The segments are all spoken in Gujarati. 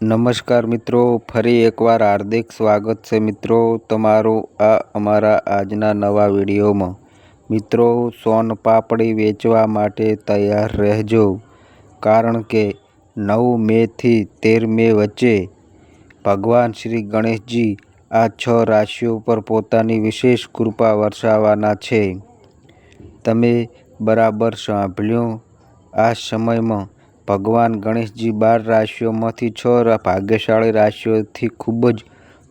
નમસ્કાર મિત્રો, ફરી એકવાર હાર્દિક સ્વાગત છે મિત્રો તમારું આ અમારા આજના નવા વિડીયોમાં. મિત્રો, સોન પાપડી વેચવા માટે તૈયાર રહેજો, કારણ કે નવ મેથી તેર મે વચ્ચે ભગવાન શ્રી ગણેશજી આ છ રાશિઓ પર પોતાની વિશેષ કૃપા વરસાવવાના છે. તમે બરાબર સાંભળ્યું, આ સમયમાં ભગવાન ગણેશજી બાર રાશિઓમાંથી છ ભાગ્યશાળી રાશિઓથી ખૂબ જ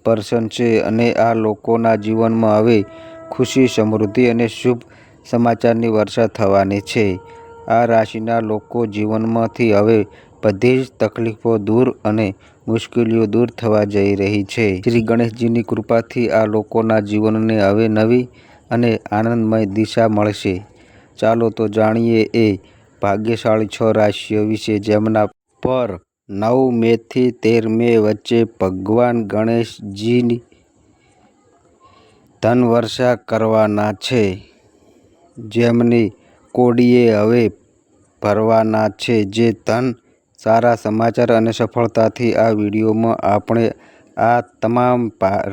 પ્રસન્ન છે અને આ લોકોના જીવનમાં હવે ખુશી, સમૃદ્ધિ અને શુભ સમાચારની વર્ષા થવાની છે. આ રાશિના લોકો જીવનમાંથી હવે બધી જ તકલીફો દૂર અને મુશ્કેલીઓ દૂર થવા જઈ રહી છે. શ્રી ગણેશજીની કૃપાથી આ લોકોના જીવનને હવે નવી અને આનંદમય દિશા મળશે. ચાલો તો જાણીએ એ ભાગ્યશાળી છ રાશિઓ વિશે જેમના પર નવ મેથી તેર મે વચ્ચે ભગવાન ગણેશજીની ધનવર્ષા કરવાના છે. જેમની કોડીએ હવે ભરવાના છે. જે ધન, સારા સમાચાર અને સફળતાથી આ વિડીયોમાં આપણે આ તમામ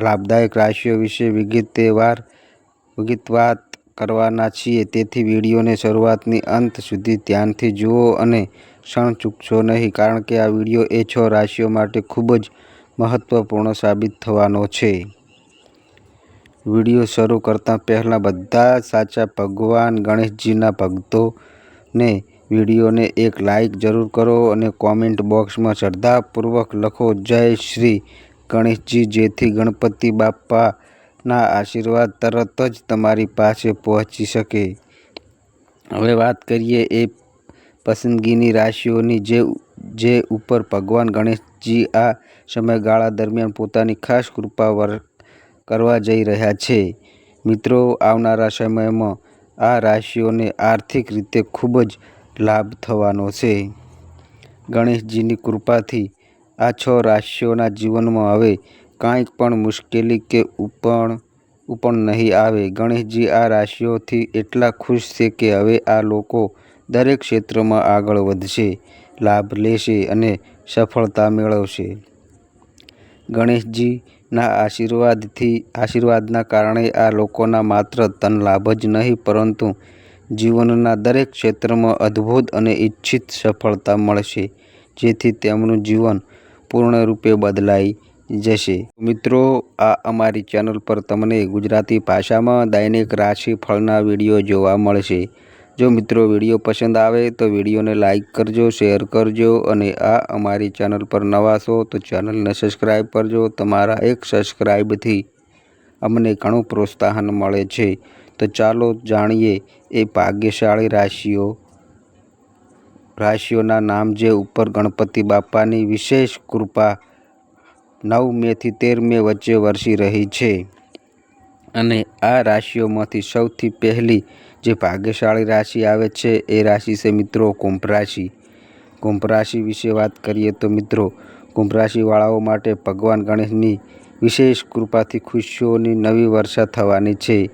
લાભદાયક રાશિઓ વિશે વિગતવાર વિગતવાર કરવાના છીએ. તેથી વિડીયોને શરૂઆતની અંત સુધી ધ્યાનથી જુઓ અને ક્ષણ ચૂકશો નહીં, કારણ કે આ વીડિયો એ છ રાશિઓ માટે ખૂબ જ મહત્વપૂર્ણ સાબિત થવાનો છે. વીડિયો શરૂ કરતાં પહેલાં બધા સાચા ભગવાન ગણેશજીના ભક્તોને વિડીયોને એક લાઇક જરૂર કરો અને કોમેન્ટ બોક્સમાં શ્રદ્ધાપૂર્વક લખો, જય શ્રી ગણેશજી જેથી ગણપતિ બાપ્પાના આશીર્વાદ તરત જ તમારી પાસે પહોંચી શકે. હવે વાત કરીએ એ પસંદગીની રાશિઓની જે જે ઉપર ભગવાન ગણેશજી આ સમયગાળા દરમિયાન પોતાની ખાસ કૃપા કરવા જઈ રહ્યા છે. મિત્રો, આવનારા સમયમાં આ રાશિઓને આર્થિક રીતે ખૂબ જ લાભ થવાનો છે. ગણેશજીની કૃપાથી આ છ રાશિઓના જીવનમાં હવે કાંઈ પણ મુશ્કેલી કે ઉપણ ઉપણ નહીં આવે. ગણેશજી આ રાશિઓથી એટલા ખુશ છે કે હવે આ લોકો દરેક ક્ષેત્રમાં આગળ વધશે, લાભ લેશે અને સફળતા મેળવશે. ગણેશજીના આશીર્વાદથી, આશીર્વાદના કારણે આ લોકોના માત્ર ધન લાભ જ નહીં, પરંતુ જીવનના દરેક ક્ષેત્રમાં અદ્ભુત અને ઇચ્છિત સફળતા મળશે, જેથી તેમનું જીવન પૂર્ણરૂપે બદલાઈ જશે મિત્રો, આ અમારી ચેનલ પર તમને ગુજરાતી ભાષામાં દૈનિક રાશિફળના વીડિયો જોવા મળશે. જો મિત્રો વીડિયો પસંદ આવે તો વિડીયોને લાઇક કરજો, શેર કરજો અને આ અમારી ચેનલ પર નવા છો તો ચેનલને સબસ્ક્રાઈબ કરજો. તમારા એક સબસ્ક્રાઈબથી અમને ઘણું પ્રોત્સાહન મળે છે. તો ચાલો જાણીએ એ ભાગ્યશાળી રાશિઓ. રાશિઓના નામ જે ઉપર ગણપતિ બાપાની વિશેષ કૃપા નવ મેથી તેર મે વચ્ચે વરસી રહી છે. અને આ રાશિઓમાંથી સૌથી પહેલી જે ભાગ્યશાળી રાશિ આવે છે એ રાશિ છે મિત્રો કુંભ રાશિ. કુંભ રાશિ વિશે વાત કરીએ તો મિત્રો, કુંભ રાશિવાળાઓ માટે ભગવાન ગણેશની વિશેષ કૃપાથી ખુશીઓની નવી વર્ષા થવાની છે.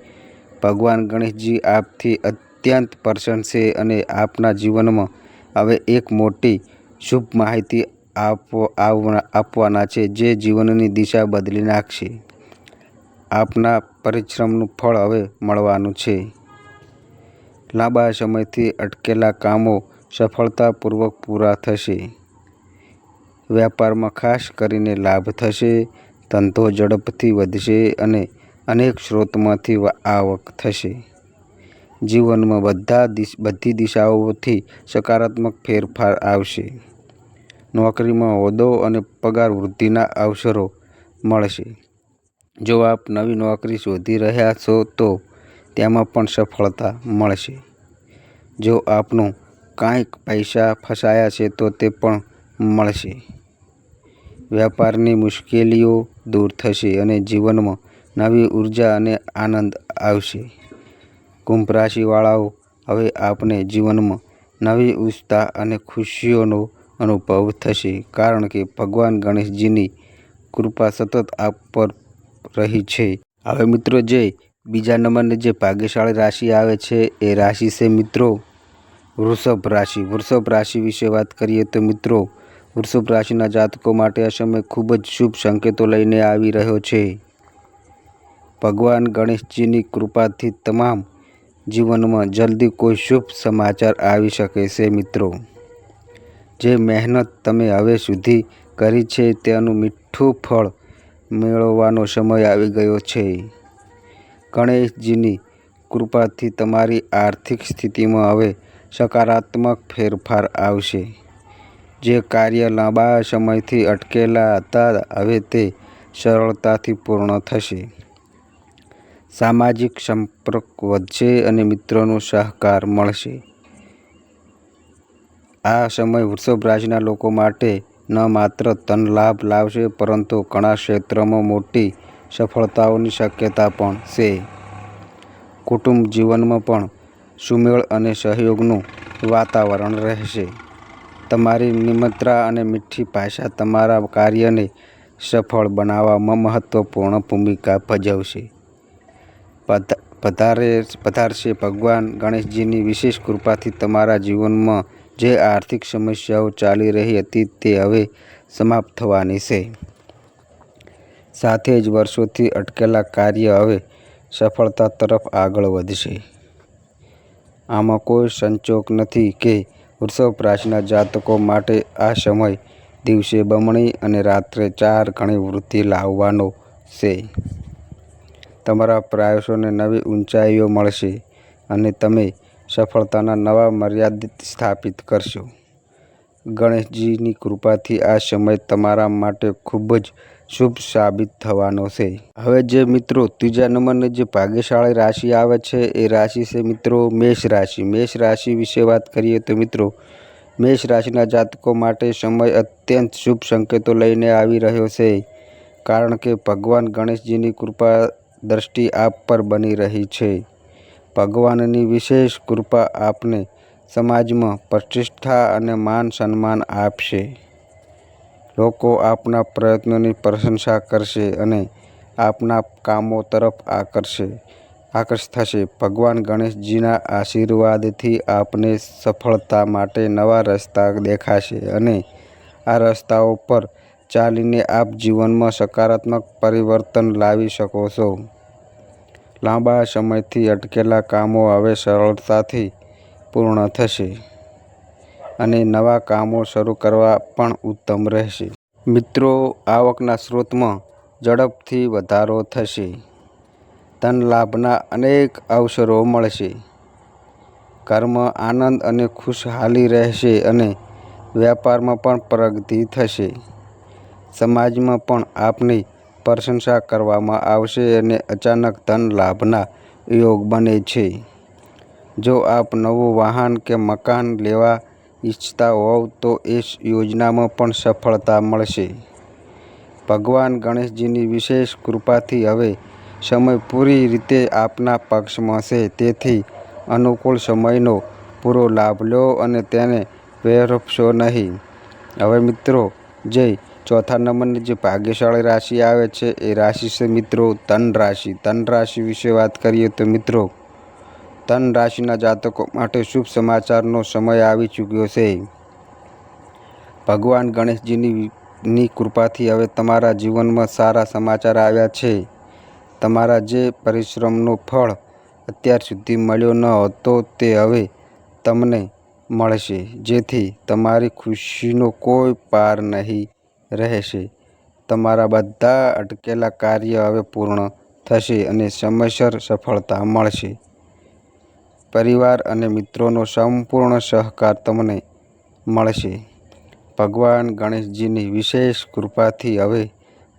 ભગવાન ગણેશજી આપથી અત્યંત પ્રસન્ન છે અને આપના જીવનમાં હવે એક મોટી શુભ માહિતી આપવાના છે, જે જીવનની દિશા બદલી નાખશે. આપના પરિશ્રમનું ફળ હવે મળવાનું છે. લાંબા સમયથી અટકેલા કામો સફળતાપૂર્વક પૂરા થશે. વ્યાપારમાં ખાસ કરીને લાભ થશે, ધંધો ઝડપથી વધશે અને અનેક સ્ત્રોતમાંથી આવક થશે. જીવનમાં બધા બધી દિશાઓથી સકારાત્મક ફેરફાર આવશે. નોકરીમાં હોદ્દો અને પગાર વૃદ્ધિના અવસરો મળશે. જો આપ નવી નોકરી શોધી રહ્યા છો, તો તેમાં પણ સફળતા મળશે. જો આપનું કાંઈક પૈસા ફસાયા છે, તો તે પણ મળશે. વ્યાપારની મુશ્કેલીઓ દૂર થશે અને જીવનમાં નવી ઊર્જા અને આનંદ આવશે. કુંભ રાશિવાળાઓ હવે આપને જીવનમાં નવી ઉત્સાહ અને ખુશીઓનો અનુભવ થશે, કારણ કે ભગવાન ગણેશજીની કૃપા સતત આપ પર રહી છે. હવે મિત્રો, જે બીજા નંબરની જે ભાગ્યશાળી રાશિ આવે છે, એ રાશિ છે મિત્રો, વૃષભ રાશિ. વૃષભ રાશિ વિશે વાત કરીએ તો મિત્રો, વૃષભ રાશિના જાતકો માટે આ સમય ખૂબ જ શુભ સંકેતો લઈને આવી રહ્યો છે. ભગવાન ગણેશજીની કૃપાથી તમામ જીવનમાં જલ્દી કોઈ શુભ સમાચાર આવી શકે છે મિત્રો. જે મહેનત તમે હવે સુધી કરી છે તેનું મીઠું ફળ મેળવવાનો સમય આવી ગયો છે. ગણેશજીની કૃપાથી તમારી આર્થિક સ્થિતિમાં હવે સકારાત્મક ફેરફાર આવશે. જે કાર્ય લાંબા સમયથી અટકેલા હતા, હવે તે સરળતાથી પૂર્ણ થશે. સામાજિક સંપર્ક વધશે અને મિત્રોનો સહકાર મળશે. આ સમય વૃષભ લોકો માટે ન માત્ર ધન લાભ લાવશે, પરંતુ ઘણા ક્ષેત્રમાં મોટી સફળતાઓની શક્યતા પણ છે. કુટુંબ જીવનમાં પણ સુમેળ અને સહયોગનું વાતાવરણ રહેશે. તમારી નિમત્રા અને મીઠી ભાષા તમારા કાર્યને સફળ બનાવવામાં મહત્વપૂર્ણ ભૂમિકા ભજવશે. પધારે, પધારશે ભગવાન ગણેશજીની વિશેષ કૃપાથી તમારા જીવનમાં જે આર્થિક સમસ્યાઓ ચાલી રહી હતી તે હવે સમાપ્ત થવાની છે. સાથે જ વર્ષોથી અટકેલા કાર્ય હવે સફળતા તરફ આગળ વધશે. આમાં કોઈ સંચોક નથી કે વૃષભ રાશિના જાતકો માટે આ સમય દિવસે બમણી અને રાત્રે ચાર ગણી વૃદ્ધિ લાવવાનો છે. તમારા પ્રયાસોને નવી ઊંચાઈઓ મળશે અને તમે સફળતાના નવા મર્યાદિત સ્થાપિત કરશો. ગણેશજીની કૃપાથી આ સમય તમારા માટે ખૂબ જ શુભ સાબિત થવાનો છે. હવે જે મિત્રો ત્રીજા નંબરની જે ભાગ્યશાળી રાશિ આવે છે, એ રાશિ છે મિત્રો મેષ રાશિ. મેષ રાશિ વિશે વાત કરીએ તો મિત્રો, મેષ રાશિના જાતકો માટે સમય અત્યંત શુભ સંકેતો લઈને આવી રહ્યો છે. કારણ કે ભગવાન ગણેશજીની કૃપા દ્રષ્ટિ આપ પર બની રહી છે. ભગવાનની વિશેષ કૃપા આપને સમાજમાં પ્રતિષ્ઠા અને માન સન્માન આપશે. લોકો આપના પ્રયત્નોની પ્રશંસા કરશે અને આપના કામો તરફ આકર્ષે આકર્ષ થશે. ભગવાન ગણેશજીના આશીર્વાદથી આપને સફળતા માટે નવા રસ્તા દેખાશે અને આ રસ્તાઓ પર ચાલીને આપ જીવનમાં સકારાત્મક પરિવર્તન લાવી શકો છો. લાંબા સમયથી અટકેલા કામો હવે સરળતાથી પૂર્ણ થશે અને નવા કામો શરૂ કરવા પણ ઉત્તમ રહેશે. મિત્રો, આવકના સ્ત્રોતમાં ઝડપથી વધારો થશે. ધન લાભના અનેક અવસરો મળશે. કર્મ આનંદ અને ખુશહાલી રહેશે અને વ્યાપારમાં પણ પ્રગતિ થશે. સમાજમાં પણ આપની પ્રશંસા કરવામાં આવશે અને અચાનક ધન લાભના યોગ બને છે. જો આપ નવું વાહન કે મકાન લેવા ઈચ્છતા હોવ તો એ યોજનામાં પણ સફળતા મળશે. ભગવાન ગણેશજીની વિશેષ કૃપાથી હવે સમય પૂરી રીતે આપના પક્ષમાં છે. તેથી અનુકૂળ સમયનો પૂરો લાભ લો અને તેને વેરફશો નહીં. હવે મિત્રો જે ચોથા નંબરની જે ભાગ્યશાળી રાશિ આવે છે, એ રાશિ છે મિત્રો તન રાશિ. તન રાશિ વિશે વાત કરીએ તો મિત્રો તન રાશિના જાતકો માટે શુભ સમાચારનો સમય આવી ચૂક્યો છે. ભગવાન ગણેશજીની ની કૃપાથી હવે તમારા જીવનમાં સારા સમાચાર આવ્યા છે. તમારા જે પરિશ્રમનો ફળ અત્યાર સુધી મળ્યો ન હતો, તે હવે તમને મળશે, જેથી તમારી ખુશીનો કોઈ પાર નહીં. રહેશે. તમારા બધા અટકેલા કાર્ય હવે પૂર્ણ થશે અને સમયસર સફળતા મળશે. પરિવાર અને મિત્રોનો સંપૂર્ણ સહકાર તમને મળશે. ભગવાન ગણેશજીની વિશેષ કૃપાથી હવે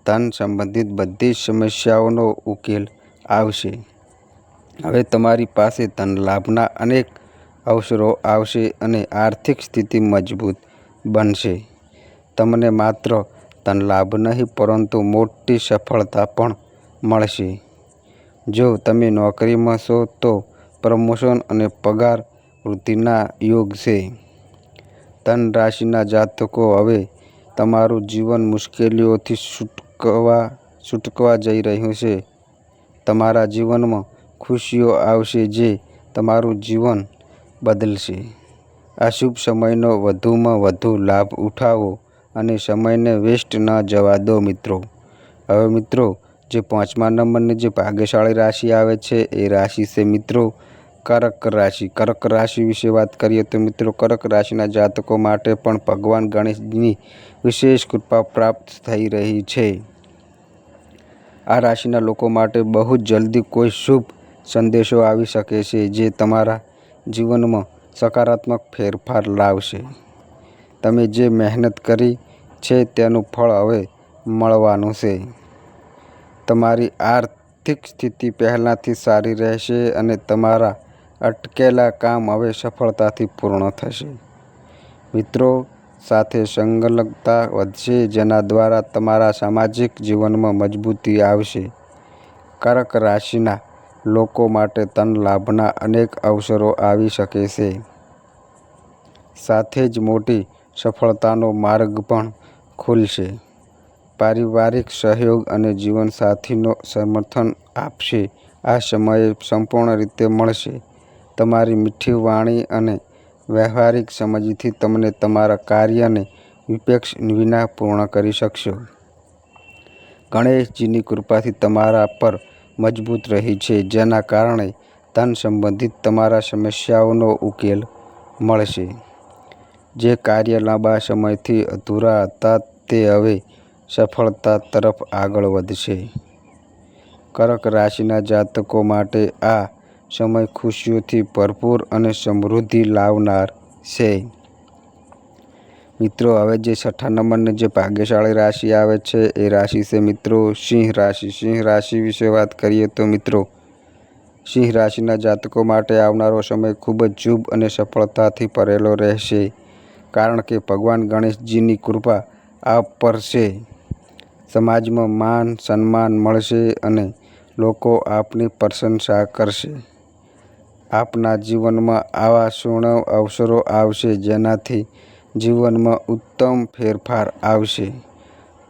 ધન સંબંધિત બધી સમસ્યાઓનો ઉકેલ આવશે. હવે તમારી પાસે ધન લાભના અનેક અવસરો આવશે અને આર્થિક સ્થિતિ મજબૂત બનશે. તમને માત્ર ધન લાભ નહીં, પરંતુ મોટી સફળતા પણ મળશે. જો તમે નોકરીમાં છો, તો પ્રમોશન અને પગાર વૃદ્ધિના યોગ છે. ધન રાશિના જાતકો હવે તમારું જીવન મુશ્કેલીઓથી છૂટકવા છૂટકવા જઈ રહ્યું છે. તમારા જીવનમાં ખુશીઓ આવશે જે તમારું જીવન બદલશે. આ શુભ સમયનો વધુમાં વધુ લાભ ઉઠાવો. અને સમયને વેસ્ટ ન જવા દો મિત્રો. હવે મિત્રો, જે પાંચમા નંબરની જે ભાગ્યશાળી રાશિ આવે છે, એ રાશિ છે મિત્રો કરક રાશિ. કરક રાશિ વિશે વાત કરીએ તો મિત્રો, કરક રાશિના જાતકો માટે પણ ભગવાન ગણેશની વિશેષ કૃપા પ્રાપ્ત થઈ રહી છે. આ રાશિના લોકો માટે બહુ જ જલ્દી કોઈ શુભ સંદેશો આવી શકે છે, જે તમારા જીવનમાં સકારાત્મક ફેરફાર લાવશે. તમે જે મહેનત કરી છે તેનું ફળ હવે મળવાનું છે. તમારી આર્થિક સ્થિતિ પહેલાંથી સારી રહેશે અને તમારા અટકેલા કામ હવે સફળતાથી પૂર્ણ થશે. મિત્રો, સાથે સંલગ્નતા વધશે જેના દ્વારા તમારા સામાજિક જીવનમાં મજબૂતી આવશે. કર્ક રાશિના લોકો માટે ધન લાભના અનેક અવસરો આવી શકે છે. સાથે જ મોટી સફળતાનો માર્ગ પણ ખુલશે. પારિવારિક સહયોગ અને જીવનસાથીનો સમર્થન આપશે. આ સમયે સંપૂર્ણ રીતે મળશે. તમારી મીઠી વાણી અને વ્યવહારિક સમજથી તમને તમારા કાર્યને વિપેક્ષ વિના પૂર્ણ કરી શકશો. ગણેશજીની કૃપાથી તમારા પર મજબૂત રહી છે, જેના કારણે ધન સંબંધિત તમારા સમસ્યાઓનો ઉકેલ મળશે. જે કાર્ય લાંબા સમયથી અધૂરા હતા તે હવે સફળતા તરફ આગળ વધશે. કર્ક રાશિના જાતકો માટે આ સમય ખુશીઓથી ભરપૂર અને સમૃદ્ધિ લાવનાર છે. મિત્રો, હવે જે છઠ્ઠા નંબરની જે ભાગ્યશાળી રાશિ આવે છે એ રાશિ છે મિત્રો સિંહ રાશિ. સિંહ રાશિ વિશે વાત કરીએ તો મિત્રો, સિંહ રાશિના જાતકો માટે આવનારો સમય ખૂબ જ શુભ અને સફળતાથી ભરેલો રહેશે. કારણ કે ભગવાન ગણેશજીની કૃપા આપ પર છે. સમાજમાં માન સન્માન મળશે અને લોકો આપની પ્રશંસા કરશે. આપના જીવનમાં આવા સુવર્ણ અવસરો આવશે જેનાથી જીવનમાં ઉત્તમ ફેરફાર આવશે.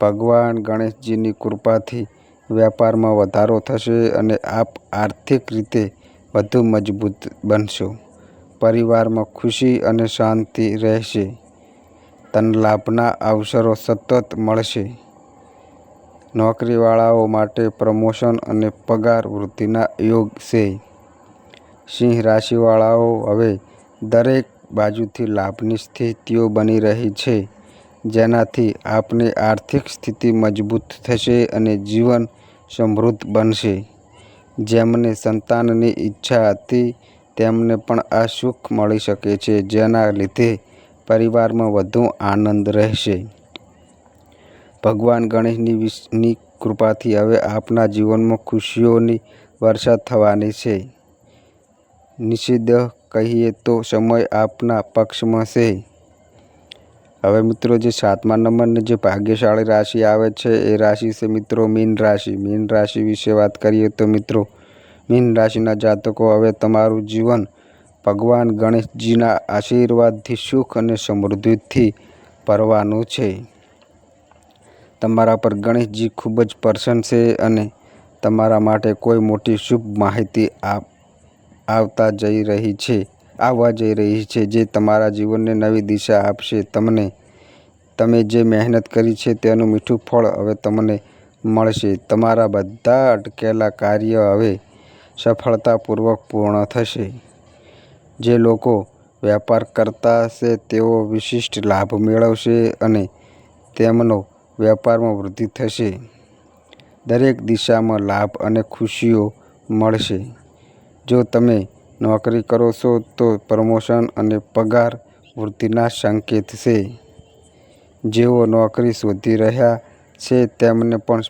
ભગવાન ગણેશજીની કૃપાથી વ્યાપારમાં વધારો થશે અને આપ આર્થિક રીતે વધુ મજબૂત બનશો. પરિવારમાં ખુશી અને શાંતિ રહેશે. ધનલાભના અવસરો સતત મળશે. નોકરીવાળાઓ માટે પ્રમોશન અને પગાર વૃદ્ધિના યોગ છે. સિંહ રાશિવાળાઓ હવે દરેક બાજુથી લાભની સ્થિતિઓ બની રહી છે, જેનાથી આપની આર્થિક સ્થિતિ મજબૂત થશે અને જીવન સમૃદ્ધ બનશે. જેમને સંતાનની ઈચ્છા હતી તેમને પણ આ સુખ મળી શકે છે, જેના લીધે પરિવારમાં વધુ આનંદ રહેશે. ભગવાન ગણેશની ની કૃપાથી હવે આપના જીવનમાં ખુશીઓની વર્ષા થવાની છે. નિષિદ્ધ કહીએ તો સમય આપના પક્ષમાં છે. હવે મિત્રો, જે સાતમા નંબરની જે ભાગ્યશાળી રાશિ આવે છે, એ રાશિ છે મિત્રો, મીન રાશિ. મીન રાશિ વિશે વાત કરીએ તો મિત્રો મીન રાશિના જાતકો હવે તમારું જીવન ભગવાન ગણેશજીના આશીર્વાદથી સુખ અને સમૃદ્ધિથી ભરવાનું છે. તમારા પર ગણેશજી ખૂબ જ પ્રસન્ન છે અને તમારા માટે કોઈ મોટી શુભ માહિતી આવતા જઈ રહી છે, આવવા જઈ રહી છે, જે તમારા જીવનને નવી દિશા આપશે. તમને, તમે જે મહેનત કરી છે તેનું મીઠું ફળ હવે તમને મળશે. તમારા બધા અટકેલા કાર્ય હવે સફળતાપૂર્વક પૂર્ણ થશે. જે લોકો વેપાર કરતા હશે, તેઓ વિશિષ્ટ લાભ મેળવશે અને તેમનો વેપારમાં વૃદ્ધિ થશે. દરેક દિશામાં લાભ અને ખુશીઓ મળશે. જો તમે નોકરી કરો છો, તો પ્રમોશન અને પગાર વૃદ્ધિના સંકેત છે. જેઓ નોકરી શોધી રહ્યા છે, તેમને પણ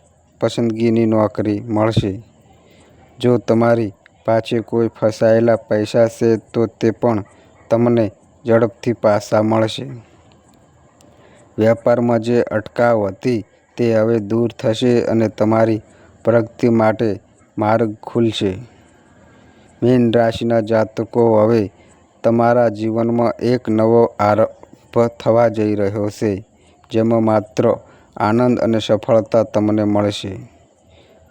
પસંદગીની નોકરી મળશે. જો તમારી પાસે કોઈ ફસાયેલા પૈસા છે, તો તે પણ તમને ઝડપથી પાછા મળશે. વ્યાપારમાં જે અટકાવ હતી, તે હવે દૂર થશે અને તમારી પ્રગતિ માટે માર્ગ ખુલશે. મીન રાશિના જાતકો હવે તમારા જીવનમાં એક નવો આરંભ થવા જઈ રહ્યો છે, જેમાં માત્ર આનંદ અને સફળતા તમને મળશે.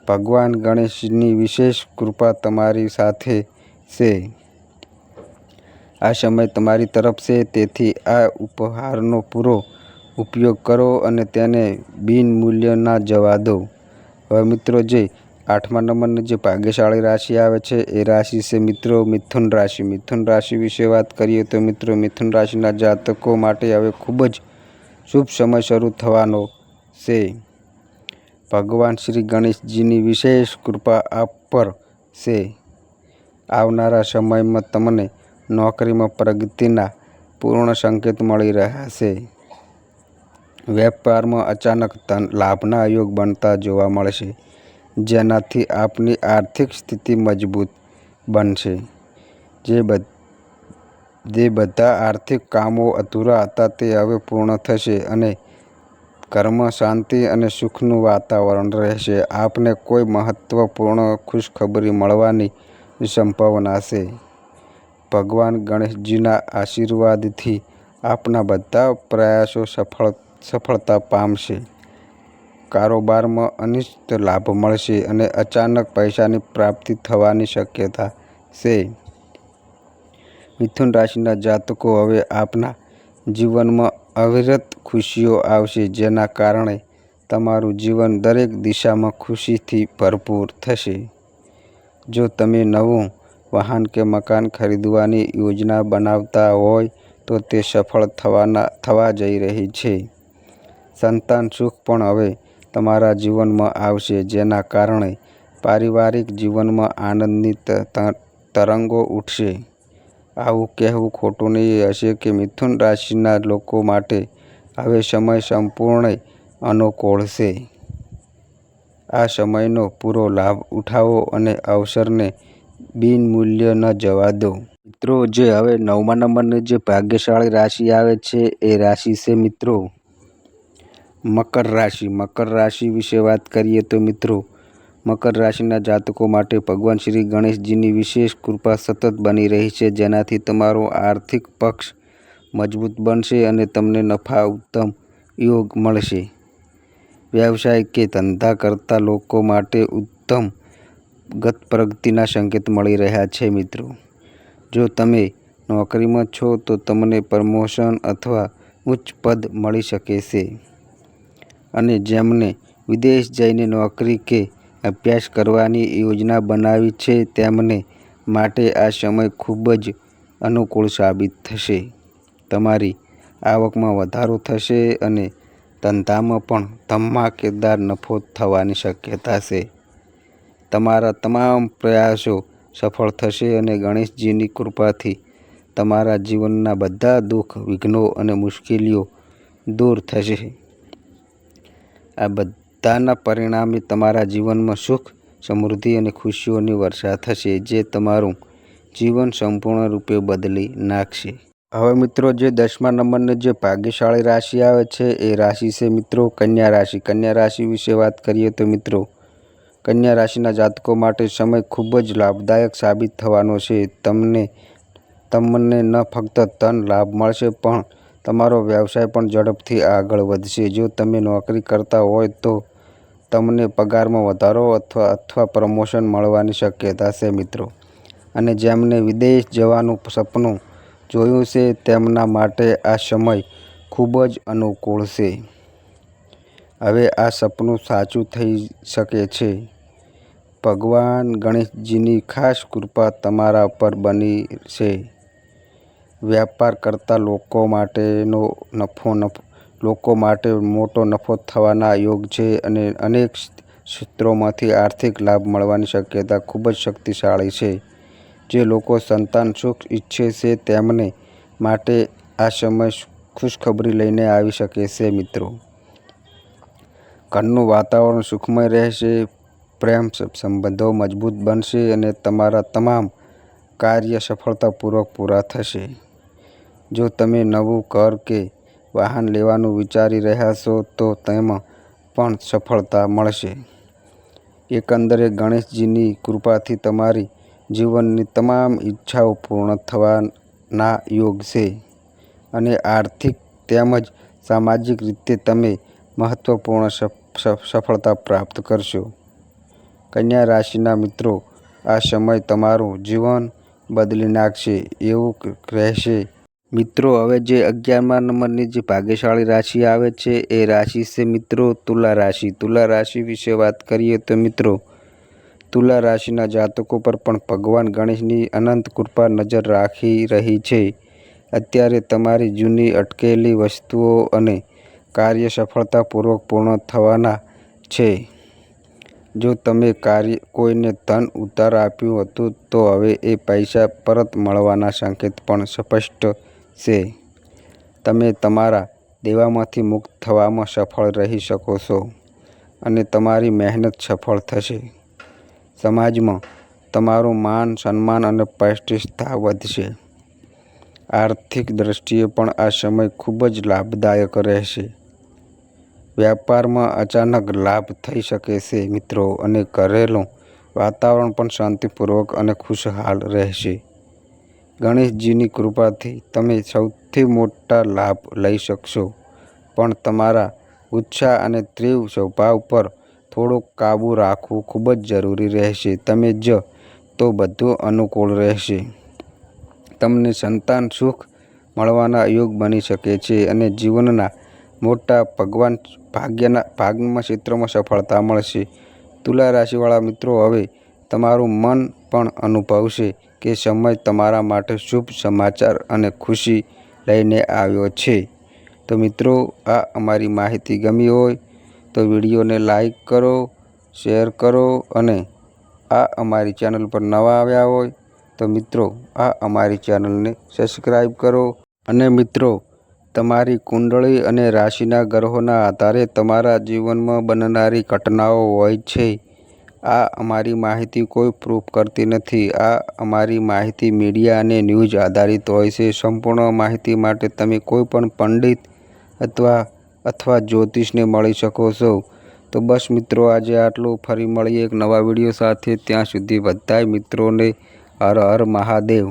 ભગવાન ગણેશની વિશેષ કૃપા તમારી સાથે છે. આ સમય તમારી તરફ છે, તેથી આ ઉપહારનો પૂરો ઉપયોગ કરો અને તેને બિનમૂલ્ય ના જવા દો. હવે મિત્રો, જે આઠમા નંબરની જે ભાગ્યશાળી રાશિ આવે છે, એ રાશિ છે મિત્રો મિથુન રાશિ. મિથુન રાશિ વિશે વાત કરીએ તો મિત્રો, મિથુન રાશિના જાતકો માટે હવે ખૂબ જ શુભ સમય શરૂ થવાનો છે. ભગવાન શ્રી ગણેશજીની વિશેષ કૃપા આપ પર છે. આવનારા સમયમાં તમને નોકરીમાં પ્રગતિના પૂર્ણ સંકેત મળી રહ્યા છે. વેપારમાં અચાનક તન લાભના યોગ બનતા જોવા મળશે, જેનાથી આપની આર્થિક સ્થિતિ મજબૂત બનશે. જે જે બધા આર્થિક કામો અધૂરા હતા તે હવે પૂર્ણ થશે અને ઘરમાં શાંતિ અને સુખનું વાતાવરણ રહેશે. આપને કોઈ મહત્વપૂર્ણ ખુશખબરી મળવાની સંભાવના છે? ભગવાન ગણેશજીના આશીર્વાદથી આપના બધા પ્રયાસો સફળ, સફળતા પામશે. કારોબારમાં અનિશ્ચિત લાભ મળશે અને અચાનક પૈસાની પ્રાપ્તિ થવાની શક્યતા છે. મિથુન રાશિના જાતકો હવે આપના જીવનમાં અવિરત ખુશીઓ આવશે, જેના કારણે તમારું જીવન દરેક દિશામાં ખુશીથી ભરપૂર થશે. જો તમે નવું વાહન કે મકાન ખરીદવાની યોજના બનાવતા હોય, તો તે સફળ થવાના, થવા જઈ રહી છે. સંતાન સુખ પણ હવે તમારા જીવનમાં આવશે, જેના કારણે પારિવારિક જીવનમાં આનંદની તરંગો ઉઠશે. આવું કહેવું ખોટું નહીં હશે કે મિથુન રાશિના લોકો માટે હવે સમય સંપૂર્ણ અનુકૂળ છે. આ સમયનો પૂરો લાભ ઉઠાવો અને અવસરને બિનમૂલ્ય ન જવા દો. મિત્રો, જે હવે નવમા નંબરની જે ભાગ્યશાળી રાશિ આવે છે, એ રાશિ છે મિત્રો. મકર રાશિ. મકર રાશિ વિશે વાત કરીએ તો મિત્રો મકર રાશિના જાતકો માટે ભગવાન શ્રી ગણેશજીની વિશેષ કૃપા સતત બની રહી છે, જેનાથી તમારો આર્થિક પક્ષ મજબૂત બનશે અને તમને નફા ઉત્તમ યોગ મળશે. વ્યવસાય કે ધંધા કરતા લોકો માટે ઉત્તમ ગત પ્રગતિના સંકેત મળી રહ્યા છે મિત્રો. જો તમે નોકરીમાં છો, તો તમને પ્રમોશન અથવા ઉચ્ચ પદ મળી શકે છે. અને જેમને વિદેશ જઈને નોકરી કે અભ્યાસ કરવાની યોજના બનાવી છે, તેમને માટે આ સમય ખૂબ જ અનુકૂળ સાબિત થશે. તમારી આવકમાં વધારો થશે અને ધંધામાં પણ ધમાકેદાર નફો થવાની શક્યતા છે. તમારા તમામ પ્રયાસો સફળ થશે અને ગણેશજીની કૃપાથી તમારા જીવનના બધા દુઃખ, વિઘ્નો અને મુશ્કેલીઓ દૂર થશે. આ બધાના પરિણામે તમારા જીવનમાં સુખ, સમૃદ્ધિ અને ખુશીઓની વર્ષા થશે, જે તમારું જીવન સંપૂર્ણ રૂપે બદલી નાખશે. હવે મિત્રો, જે દસમા નંબરની જે ભાગ્યશાળી રાશિ આવે છે, એ રાશિ છે મિત્રો કન્યા રાશિ. કન્યા રાશિ વિશે વાત કરીએ તો મિત્રો, કન્યા રાશિના જાતકો માટે સમય ખૂબ જ લાભદાયક સાબિત થવાનો છે. તમને તમને ન ફક્ત ધન લાભ મળશે, પણ તમારો વ્યવસાય પણ ઝડપથી આગળ વધશે. જો તમે નોકરી કરતા હોય તો તમને પગારમાં વધારો અથવા અથવા પ્રમોશન મળવાની શક્યતા છે મિત્રો. અને જેમને વિદેશ જવાનું સપનું જોયું છે, તેમના માટે આ સમય ખૂબ જ અનુકૂળ છે. હવે આ સપનું સાચું થઈ શકે છે. ભગવાન ગણેશજીની ખાસ કૃપા તમારા પર બની છે. વ્યાપાર કરતા લોકો માટેનો નફો લોકો માટે મોટો નફો થવાના યોગ છે અને અનેક ક્ષેત્રોમાંથી આર્થિક લાભ મળવાની શક્યતા ખૂબ જ શક્તિશાળી છે. જે લોકો સંતાન સુખ ઈચ્છે છે તેમને માટે આ સમય ખુશખબરી લઈને આવી શકે છે મિત્રો. ઘરનું વાતાવરણ સુખમય રહેશે, પ્રેમ સંબંધો મજબૂત બનશે અને તમારા તમામ કાર્ય સફળતાપૂર્વક પૂરા થશે. જો તમે નવું ઘર કે વાહન લેવાનું વિચારી રહ્યા છો, તો તેમાં પણ સફળતા મળશે. એકંદરે ગણેશજીની કૃપાથી તમારી જીવનની તમામ ઈચ્છાઓ પૂર્ણ થવાના યોગ છે અને આર્થિક તેમજ સામાજિક રીતે તમે મહત્ત્વપૂર્ણ સફળતા પ્રાપ્ત કરશો. કન્યા રાશિના મિત્રો, આ સમય તમારું જીવન બદલી નાખશે એવું રહેશે. મિત્રો, હવે જે અગિયારમા નંબરની જે ભાગ્યશાળી રાશિ આવે છે, એ રાશિ છે મિત્રો તુલા રાશિ. તુલા રાશિ વિશે વાત કરીએ તો મિત્રો, તુલા રાશિના જાતકો પર પણ ભગવાન ગણેશની અનંત કૃપા નજર રાખી રહી છે. અત્યારે તમારી જૂની અટકેલી વસ્તુઓ અને કાર્ય સફળતાપૂર્વક પૂર્ણ થવાના છે. જો તમે કાર્ય કોઈને ધન ઉધાર આપ્યું હતું, તો હવે એ પૈસા પરત મળવાના સંકેત પણ સ્પષ્ટ છે. તમે તમારા દેવામાંથી મુક્ત થવામાં સફળ રહી શકો છો અને તમારી મહેનત સફળ થશે. સમાજમાં તમારું માન, સન્માન અને પ્રતિષ્ઠા વધશે. આર્થિક દ્રષ્ટિએ પણ આ સમય ખૂબ જ લાભદાયક રહેશે. વ્યાપારમાં અચાનક લાભ થઈ શકે છે મિત્રો અને ઘરેલું વાતાવરણ પણ શાંતિપૂર્વક અને ખુશહાલ રહેશે. ગણેશજીની કૃપાથી તમે સૌથી મોટા લાભ લઈ શકશો. પણ તમારા ઉત્સાહ અને તીવ્ર સ્વભાવ પર થોડોક કાબૂ રાખવું ખૂબ જ જરૂરી રહેશે. તમે જ તો બધું અનુકૂળ રહેશે. તમને સંતાન સુખ મળવાના યોગ બની શકે છે અને જીવનના મોટા ભગવાન ભાગ્યના ભાગમાં ક્ષેત્રમાં સફળતા મળશે. તુલા રાશિવાળા મિત્રો, હવે તમારું મન પણ અનુભવશે. કે સમય તમારા માટે શુભ સમાચાર અને ખુશી લઈને આવ્યો છે. તો મિત્રો, આ અમારી માહિતી ગમી હોય તો વિડીયોને લાઈક કરો, શેર કરો અને આ અમારી ચેનલ પર નવા આવ્યા હોય તો મિત્રો, આ અમારી ચેનલને સબસ્ક્રાઈબ કરો. અને મિત્રો, તમારી કુંડળી અને રાશિના ગ્રહોના આધારે તમારા જીવનમાં બનનારી ઘટનાઓ હોય છે. આ અમારી માહિતી કોઈ પ્રૂફ કરતી નથી. આ અમારી માહિતી મીડિયા અને ન્યૂઝ આધારિત હોય છે. સંપૂર્ણ માહિતી માટે તમે કોઈ પણ પંડિત અથવા અથવા જ્યોતિષને મળી શકો છો. તો બસ મિત્રો, આજે આટલું. ફરી મળીએ એક નવા વીડિયો સાથે. ત્યાં સુધી બધાય મિત્રોને હર હર મહાદેવ.